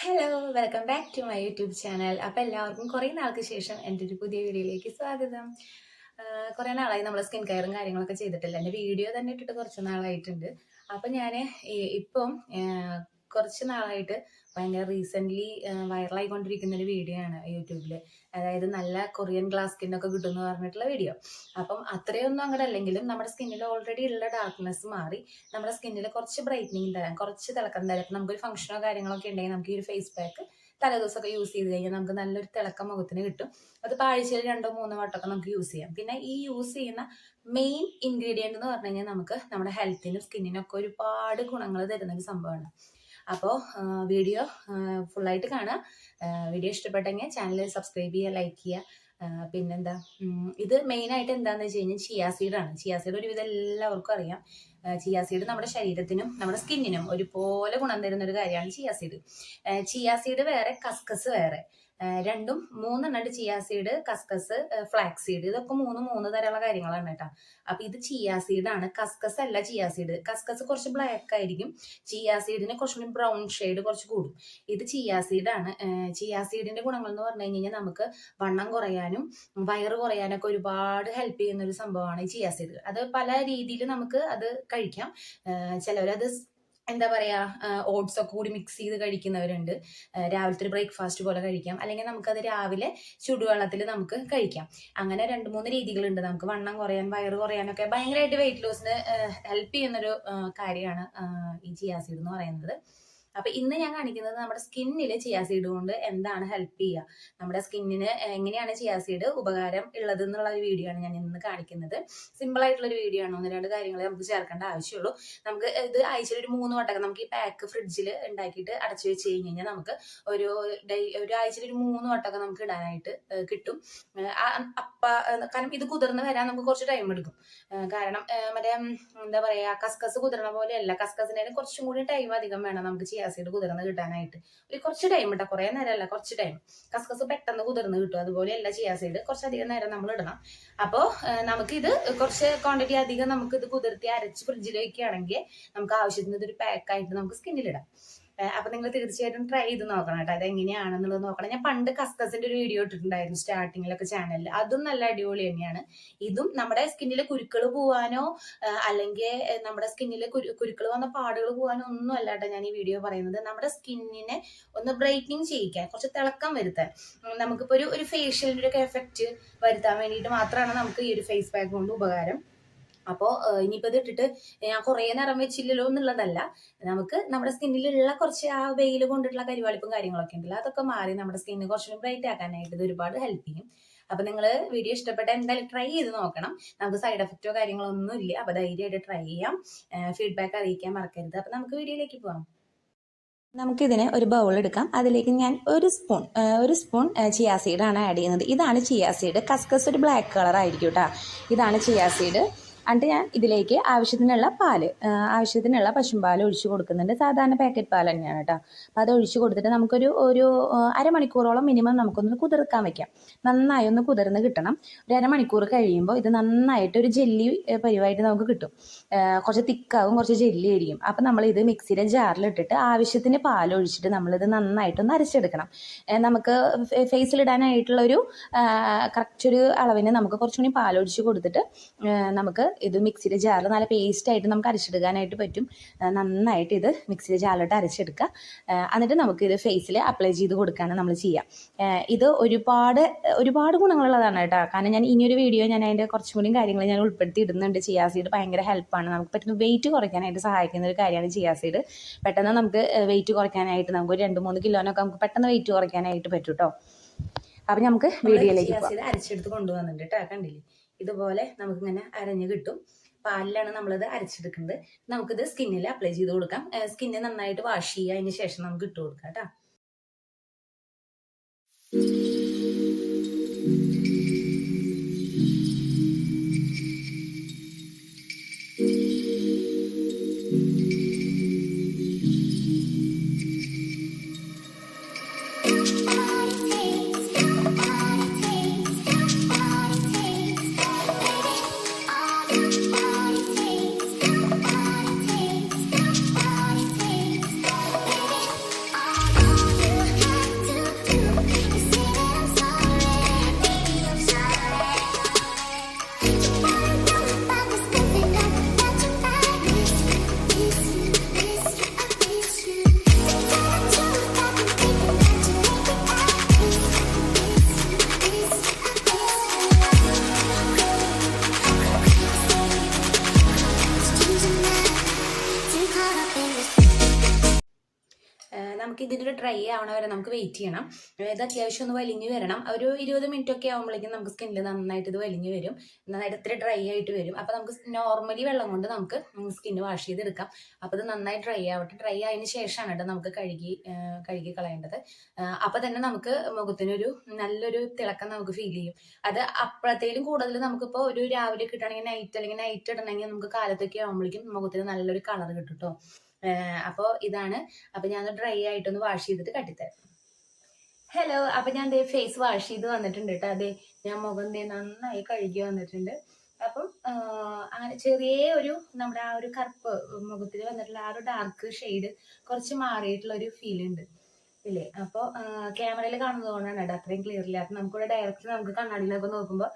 Hello welcome back to my YouTube channel അപ്പോൾ എല്ലാവർക്കും കുറേ നാൾക്ക് ശേഷം എന്റെ ഒരു പുതിയ വീഡിയോയിലേക്ക് സ്വാഗതം. കുറേ നാളായി നമ്മൾ സ്കിൻ കെയറും കാര്യങ്ങളൊക്കെ ചെയ്തിട്ടില്ല. എന്റെ വീഡിയോ തന്നെ ഇട്ടിട്ട് കുറച്ച് നാളായിട്ടുണ്ട്. അപ്പം ഞാൻ ഇപ്പം കുറച്ച് നാളായിട്ട് ഭയങ്കര റീസെന്റ്ലി വൈറലായിക്കൊണ്ടിരിക്കുന്ന ഒരു വീഡിയോ ആണ് യൂട്യൂബിൽ അതായത് നല്ല കൊറിയൻ ഗ്ലാസ് സ്കിൻ ഒക്കെ കിട്ടുമെന്ന് പറഞ്ഞിട്ടുള്ള വീഡിയോ. അപ്പം അത്രയൊന്നും അങ്ങോട്ട് അല്ലെങ്കിലും നമ്മുടെ സ്കിന്നിൽ ഓൾറെഡി ഉള്ള ഡാർക്ക്നെസ് മാറി നമ്മുടെ സ്കിന്നിൽ കുറച്ച് ബ്രൈറ്റനിങ് തരാം കുറച്ച് തിളക്കം തരാം. ഇപ്പം നമുക്കൊരു ഫംഗ്ഷനോ കാര്യങ്ങളൊക്കെ ഉണ്ടെങ്കിൽ നമുക്ക് ഈ ഒരു ഫേസ് പാക്ക് തലേദിവസമൊക്കെ യൂസ് ചെയ്ത് കഴിഞ്ഞാൽ നമുക്ക് നല്ലൊരു തിളക്കം മുഖത്തിന് കിട്ടും. അത് ആഴ്ചയിൽ രണ്ടോ മൂന്നോ വട്ടമൊക്കെ നമുക്ക് യൂസ് ചെയ്യാം. പിന്നെ ഈ യൂസ് ചെയ്യുന്ന മെയിൻ ഇൻഗ്രീഡിയന്റ് എന്ന് പറഞ്ഞു കഴിഞ്ഞാൽ നമുക്ക് നമ്മുടെ ഹെൽത്തിനും സ്കിന്നിനും ഒക്കെ ഒരുപാട് ഗുണങ്ങൾ തരുന്ന ഒരു സംഭവമാണ്. അപ്പോൾ വീഡിയോ ഫുള്ളായിട്ട് കാണുക. വീഡിയോ ഇഷ്ടപ്പെട്ടെങ്കിൽ ചാനൽ സബ്സ്ക്രൈബ് ചെയ്യുക ലൈക്ക് ചെയ്യുക. പിന്നെന്താ ഇത് മെയിനായിട്ട് എന്താണെന്ന് വെച്ച് കഴിഞ്ഞാൽ ചിയാസീഡാണ് ചിയാസീഡ് ഒരുവിധം എല്ലാവർക്കും അറിയാം. ചിയാസീഡ് നമ്മുടെ ശരീരത്തിനും നമ്മുടെ സ്കിന്നിനും ഒരുപോലെ ഗുണം തരുന്ന ഒരു കാര്യമാണ് ചിയാസീഡ് ചിയാസീഡ് വേറെ കസ്കസ് വേറെ. രണ്ടും മൂന്നെണ്ണുണ്ട് ചിയാസീഡ് കസ്കസ് ഫ്ലാക്സ് സീഡ് ഇതൊക്കെ മൂന്ന് മൂന്ന് തരമുള്ള കാര്യങ്ങളാണ് കേട്ടോ. അപ്പൊ ഇത് ചിയാ ചിയാസീഡാണ് കസ്കസ് അല്ല ചിയാ സീഡ് കസ്കസ് കുറച്ച് ബ്ലാക്ക് ആയിരിക്കും. ചിയാ സീഡിന് കുറച്ചുകൂടി ബ്രൗൺ ഷെയ്ഡ് കുറച്ച് കൂടും. ഇത് ചിയാ സീഡാണ് ചിയാ സീഡിന്റെ ഗുണങ്ങൾ എന്ന് പറഞ്ഞു കഴിഞ്ഞാൽ നമുക്ക് വണ്ണം കുറയാനും വയറ് കുറയാനൊക്കെ ഒരുപാട് ഹെൽപ്പ് ചെയ്യുന്ന ഒരു സംഭവമാണ് ഈ ചിയാസീഡ് അത് പല രീതിയിൽ നമുക്ക് അത് കഴിക്കാം. ചിലവരത് എന്താ പറയാ ഓട്സ് ഒക്കെ കൂടി മിക്സ് ചെയ്ത് കഴിക്കുന്നവരുണ്ട്. രാവിലത്തെ ഒരു ബ്രേക്ക്ഫാസ്റ്റ് പോലെ കഴിക്കാം. അല്ലെങ്കിൽ നമുക്കത് രാവിലെ ചുടുവെള്ളത്തിൽ നമുക്ക് കഴിക്കാം. അങ്ങനെ രണ്ട് മൂന്ന് രീതികളുണ്ട്. നമുക്ക് വണ്ണം കുറയാൻ വയറ് കുറയാനൊക്കെ ഭയങ്കരമായിട്ട് വെയിറ്റ് ലോസിന് ഹെൽപ്പ് ചെയ്യുന്നൊരു കാര്യമാണ് ഈ ചിയാസീഡ് എന്ന് പറയുന്നത്. അപ്പൊ ഇന്ന് ഞാൻ കാണിക്കുന്നത് നമ്മുടെ സ്കിന്നിൽ ചിയാസീഡ് കൊണ്ട് എന്താണ് ഹെൽപ്പ് ചെയ്യുക നമ്മുടെ സ്കിന്നിന് എങ്ങനെയാണ് ചിയാസീഡ് ഉപകാരം ഉള്ളത് എന്നുള്ള ഒരു വീഡിയോ ആണ് ഞാൻ ഇന്ന് കാണിക്കുന്നത്. സിമ്പിൾ ആയിട്ടുള്ള ഒരു വീഡിയോ ആണ്. ഒന്ന് രണ്ട് കാര്യങ്ങൾ നമുക്ക് ചേർക്കേണ്ട ആവശ്യമുള്ളൂ. നമുക്ക് ഇത് ആഴ്ചയിൽ ഒരു മൂന്ന് വട്ടമൊക്കെ നമുക്ക് ഈ പാക്ക് ഫ്രിഡ്ജിൽ ഉണ്ടാക്കിയിട്ട് അടച്ചു വെച്ച് കഴിഞ്ഞ് കഴിഞ്ഞാൽ നമുക്ക് ഒരു ഡൈ ഒരു ആഴ്ചയിൽ ഒരു മൂന്ന് വട്ടമൊക്കെ നമുക്ക് ഇടാനായിട്ട് കിട്ടും. അപ്പ കാരണം ഇത് കുതിർന്ന് വരാൻ നമുക്ക് കുറച്ച് ടൈം എടുക്കും. കാരണം മറ്റേ എന്താ പറയാ കസ്കസ് കുതിർന്ന പോലെയല്ല. കസ്കസിനേലും കുറച്ചും കൂടി ടൈം അധികം വേണം നമുക്ക് ചിയാസീഡ് കുതിർന്ന് കിട്ടാനായിട്ട്. ഒരു കുറച്ച് ടൈം ഇട്ടാ കുറെ നേരമല്ല കുറച്ച് ടൈം കസ്കസ് പെട്ടെന്ന് കുതിർന്ന് കിട്ടും. അതുപോലെയല്ല ചിയാസീഡ് കുറച്ചധികം നേരം നമ്മൾ ഇടണം. അപ്പോൾ നമുക്കിത് കുറച്ച് ക്വാണ്ടിറ്റി അധികം നമുക്ക് ഇത് കുതിർത്തി അരച്ച് ഫ്രിഡ്ജിൽ വയ്ക്കുകയാണെങ്കിൽ നമുക്ക് ആവശ്യത്തിന് ഇതൊരു പാക്കായിട്ട് നമുക്ക് സ്കിന്നിലിടാം അപ്പൊ നിങ്ങൾ തീർച്ചയായിട്ടും ട്രൈ ചെയ്ത് നോക്കണം കേട്ടോ. അതെങ്ങനെയാണെന്നുള്ളത് നോക്കണം. ഞാൻ പണ്ട് കസ്കസിന്റെ ഒരു വീഡിയോ ഇട്ടിട്ടുണ്ടായിരുന്നു സ്റ്റാർട്ടിങ്ങിലൊക്കെ ചാനലിൽ അതും നല്ല അടിപൊളി തന്നെയാണ്. ഇതും നമ്മുടെ സ്കിന്നിലെ കുരുക്കൾ പോവാനോ അല്ലെങ്കിൽ നമ്മുടെ സ്കിന്നിലെ കുരുക്കൾ വന്ന പാടുകൾ പോവാനോ ഒന്നും അല്ല കേട്ടോ ഞാൻ ഈ വീഡിയോ പറയുന്നത്. നമ്മുടെ സ്കിന്നിനെ ഒന്ന് ബ്രൈറ്റനിങ് ചെയ്യിക്കാൻ കുറച്ച് തിളക്കം വരുത്താൻ. നമുക്കിപ്പോ ഒരു ഒരു ഫേഷ്യലിന്റെ ഒക്കെ എഫക്റ്റ് വരുത്താൻ വേണ്ടിയിട്ട് മാത്രമാണ് നമുക്ക് ഈ ഒരു ഫേസ് പാക്ക് കൊണ്ട് ഉപകാരം. അപ്പോൾ ഇനിയിപ്പോൾ ഇത് ഇട്ടിട്ട് ഞാൻ കുറേ നിറം വെച്ചില്ലല്ലോ എന്നുള്ളതല്ല. നമുക്ക് നമ്മുടെ സ്കിന്നിലുള്ള കുറച്ച് ആ വെയിൽ കൊണ്ടിട്ടുള്ള കരിവാളിപ്പും കാര്യങ്ങളൊക്കെ ഉണ്ടല്ലോ അതൊക്കെ മാറി നമ്മുടെ സ്കിന്ന് കുറച്ചുകൂടി ബ്രൈറ്റ് ആക്കാനായിട്ട് ഇത് ഒരുപാട് ഹെൽപ്പ് ചെയ്യും. അപ്പൊ നിങ്ങൾ വീഡിയോ ഇഷ്ടപ്പെട്ട എന്തായാലും ട്രൈ ചെയ്ത് നോക്കണം. നമുക്ക് സൈഡ് എഫക്റ്റോ കാര്യങ്ങളോ ഒന്നും ഇല്ല. അപ്പൊ ധൈര്യമായിട്ട് ട്രൈ ചെയ്യാം. ഫീഡ്ബാക്ക് അറിയിക്കാൻ മറക്കരുത്. അപ്പൊ നമുക്ക് വീഡിയോയിലേക്ക് പോവാം. നമുക്കിതിന് ഒരു ബൗൾ എടുക്കാം. അതിലേക്ക് ഞാൻ ഒരു സ്പൂൺ ഒരു സ്പൂൺ ചിയാ സീഡാണ് ആഡ് ചെയ്യുന്നത്. ഇതാണ് ചിയാ സീഡ് കസ്കസ് ഒരു ബ്ലാക്ക് കളർ ആയിരിക്കും കേട്ടോ ഇതാണ് ചിയാ സീഡ് എന്നിട്ട് ഞാൻ ഇതിലേക്ക് ആവശ്യത്തിനുള്ള പാൽ ആവശ്യത്തിനുള്ള പശുമ്പാൽ ഒഴിച്ചു കൊടുക്കുന്നുണ്ട്. സാധാരണ പാക്കറ്റ് പാൽ തന്നെയാണ് കേട്ടോ അപ്പോൾ അത് ഒഴിച്ചു കൊടുത്തിട്ട് നമുക്കൊരു ഒരു അരമണിക്കൂറോളം മിനിമം നമുക്കൊന്ന് കുതിർക്കാൻ വയ്ക്കാം നന്നായി ഒന്ന് കുതിർന്ന് കിട്ടണം. ഒരു അരമണിക്കൂർ കഴിയുമ്പോൾ ഇത് നന്നായിട്ട് ഒരു ജെല്ലി പരിവായിട്ട് നമുക്ക് കിട്ടും. കുറച്ച് തിക്കാവും കുറച്ച് ജെല്ലി ആയിരിക്കും. അപ്പം നമ്മൾ ഇത് മിക്സിയുടെ ജാറിലിട്ടിട്ട് ആവശ്യത്തിന് പാൽ ഒഴിച്ചിട്ട് നമ്മളിത് നന്നായിട്ടൊന്ന് അരച്ചെടുക്കണം. നമുക്ക് ഫേസിലിടാനായിട്ടുള്ള ഒരു കറക്റ്റ് ഒരു അളവിന് നമുക്ക് കുറച്ചുകൂടി പാലൊഴിച്ച് കൊടുത്തിട്ട് നമുക്ക് ഇത് മിക്സിയുടെ ജാറിൽ നല്ല പേസ്റ്റായിട്ട് നമുക്ക് അരച്ചെടുക്കാനായിട്ട് പറ്റും. നന്നായിട്ട് ഇത് മിക്സിയുടെ ജാറിലോട്ട് അരച്ചെടുക്കുക. എന്നിട്ട് നമുക്ക് ഇത് ഫേസിൽ അപ്ലൈ ചെയ്ത് കൊടുക്കുകയാണ് നമ്മൾ ചെയ്യുക ഇത് ഒരുപാട് ഒരുപാട് ഗുണങ്ങളുള്ളതാണ് കേട്ടോ. കാരണം ഞാൻ ഇനിയൊരു വീഡിയോ ഞാൻ അതിന്റെ കുറച്ചും കൂടി കാര്യങ്ങൾ ഞാൻ ഉൾപ്പെടുത്തി ഇടുന്നുണ്ട് ചിയാസീഡ് ഭയങ്കര ഹെൽപ്പാണ് നമുക്ക് പറ്റുന്ന വെയിറ്റ് കുറയ്ക്കാനായിട്ട് സഹായിക്കുന്ന ഒരു കാര്യമാണ് ചിയാസീഡ് പെട്ടെന്ന് നമുക്ക് വെയിറ്റ് കുറയ്ക്കാനായിട്ട് നമുക്ക് ഒരു രണ്ട് മൂന്ന് കിലോനൊക്കെ നമുക്ക് പെട്ടെന്ന് വെയിറ്റ് കുറയ്ക്കാനായിട്ട് പറ്റും കേട്ടോ അപ്പം നമുക്ക് വീഡിയോയിലേക്ക് അരച്ചെടുത്ത് കൊണ്ടുവന്നിട്ടുണ്ട് കേട്ടോ കണ്ടില്ലേ? ഇതുപോലെ നമുക്കിങ്ങനെ അരഞ്ഞ് കിട്ടും. പാലിലാണ് നമ്മളിത് അരച്ചെടുക്കുന്നത്. നമുക്കിത് സ്കിന്നിൽ അപ്ലൈ ചെയ്ത് കൊടുക്കാം. സ്കിന്ന് നന്നായിട്ട് വാഷ് ചെയ്യുക അതിന് ശേഷം നമുക്ക് ഇട്ട് കൊടുക്കാം കേട്ടോ. ഇതൊരു ഡ്രൈ ആവണ വരെ നമുക്ക് വെയിറ്റ് ചെയ്യണം. ഇത് അത്യാവശ്യം ഒന്ന് വലിഞ്ഞു വരണം. ഒരു ഇരുപത് മിനിറ്റ് ഒക്കെ ആകുമ്പോഴേക്കും നമുക്ക് സ്കിന്നിൽ നന്നായിട്ട് ഇത് വലിഞ്ഞു വരും. നന്നായിട്ട് ഇത്തിരി ഡ്രൈ ആയിട്ട് വരും. അപ്പോൾ നമുക്ക് നോർമലി വെള്ളം കൊണ്ട് നമുക്ക് സ്കിന്ന് വാഷ് ചെയ്തെടുക്കാം. അപ്പോൾ ഇത് നന്നായി ഡ്രൈ ആവട്ടെ. ഡ്രൈ ആയതിനു ശേഷമാണ് കേട്ടോ നമുക്ക് കഴുകി കഴുകി കളയേണ്ടത്. അപ്പോൾ തന്നെ നമുക്ക് മുഖത്തിനൊരു നല്ലൊരു തിളക്കം നമുക്ക് ഫീൽ ചെയ്യും. അത് അപ്പോഴത്തേലും കൂടുതൽ നമുക്കിപ്പോൾ ഒരു രാവിലെ കിട്ടണമെങ്കിൽ നൈറ്റ് അല്ലെങ്കിൽ നൈറ്റ് ഇടണമെങ്കിൽ നമുക്ക് കാലത്തൊക്കെ ആകുമ്പോഴേക്കും മുഖത്തിന് നല്ലൊരു കളർ കിട്ടും കേട്ടോ അപ്പോൾ ഇതാണ്. അപ്പൊ ഞാൻ ഡ്രൈ ആയിട്ടൊന്ന് വാഷ് ചെയ്തിട്ട് കട്ടിത്തരാം. ഹലോ അപ്പൊ ഞാൻ ദേ ഫേസ് വാഷ് ചെയ്ത് വന്നിട്ടുണ്ട് കേട്ടോ അതെ ഞാൻ മുഖം ദേ നന്നായി കഴുകി വന്നിട്ടുണ്ട്. അപ്പം അങ്ങനെ ചെറിയ ഒരു നമ്മുടെ ആ ഒരു കറുപ്പ് മുഖത്തിൽ വന്നിട്ടുള്ള ആ ഒരു ഡാർക്ക് ഷെയ്ഡ് കുറച്ച് മാറിയിട്ടുള്ള ഒരു ഫീൽ ഉണ്ട്. ഇല്ലേ? അപ്പോൾ ക്യാമറയിൽ കാണുന്നത് കൊണ്ടാണ് കേട്ടോ അത്രയും ക്ലിയർ ഇല്ലാത്ത നമുക്കിവിടെ ഡയറക്റ്റ് നമുക്ക് കണ്ണാടിയിലൊക്കെ നോക്കുമ്പോൾ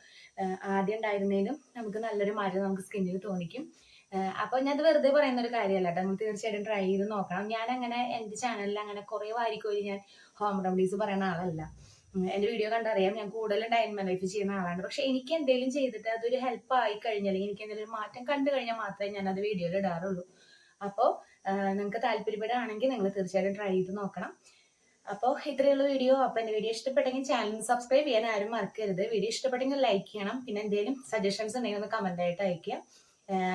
ആദ്യം ഉണ്ടായിരുന്നതിലും നമുക്ക് നല്ലൊരു മാറ്റം നമുക്ക് സ്കിന്നിൽ തോന്നിക്കും. അപ്പോൾ ഞാൻ വെറുതെ പറയുന്ന ഒരു കാര്യമല്ല കേട്ടോ. നമ്മൾ തീർച്ചയായിട്ടും ട്രൈ ചെയ്ത് നോക്കണം. ഞാൻ അങ്ങനെ എന്റെ ചാനലിൽ അങ്ങനെ കുറെ വാരിക്കോരി ഞാൻ ഹോം റെമഡീസ് പറയുന്ന ആളല്ല. എന്റെ വീഡിയോ കണ്ടറിയാം. ഞാൻ കൂടുതലും ഡയൻ ലൈഫ് ചെയ്യുന്ന ആളാണ്. പക്ഷെ എനിക്ക് എന്തെങ്കിലും ചെയ്തിട്ട് അതൊരു ഹെൽപ്പ് ആയി കഴിഞ്ഞാൽ എനിക്ക് എന്തെങ്കിലും മാറ്റം കണ്ടു കഴിഞ്ഞാൽ മാത്രമേ ഞാൻ അത് വീഡിയോയിൽ ഇടാറുള്ളൂ. അപ്പോൾ നിങ്ങൾക്ക് താല്പര്യപ്പെടുകയാണെങ്കിൽ നിങ്ങൾ തീർച്ചയായിട്ടും ട്രൈ ചെയ്ത് നോക്കണം. അപ്പോൾ ഇത്രയുള്ള വീഡിയോ അപ്പോൾ എന്റെ വീഡിയോ ഇഷ്ടപ്പെട്ടെങ്കിൽ ചാനൽ സബ്സ്ക്രൈബ് ചെയ്യാൻ ആരും മറക്കരുത്. വീഡിയോ ഇഷ്ടപ്പെട്ടെങ്കിൽ ലൈക്ക് ചെയ്യണം. പിന്നെ എന്തെങ്കിലും സജഷൻസ് ഉണ്ടെങ്കിൽ ഒന്ന് കമന്റ് ആയിട്ട് അയക്കുക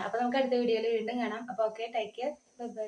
അപ്പോൾ നമുക്ക് അടുത്ത വീഡിയോയിൽ വീണ്ടും കാണാം. അപ്പോൾ okay take care bye bye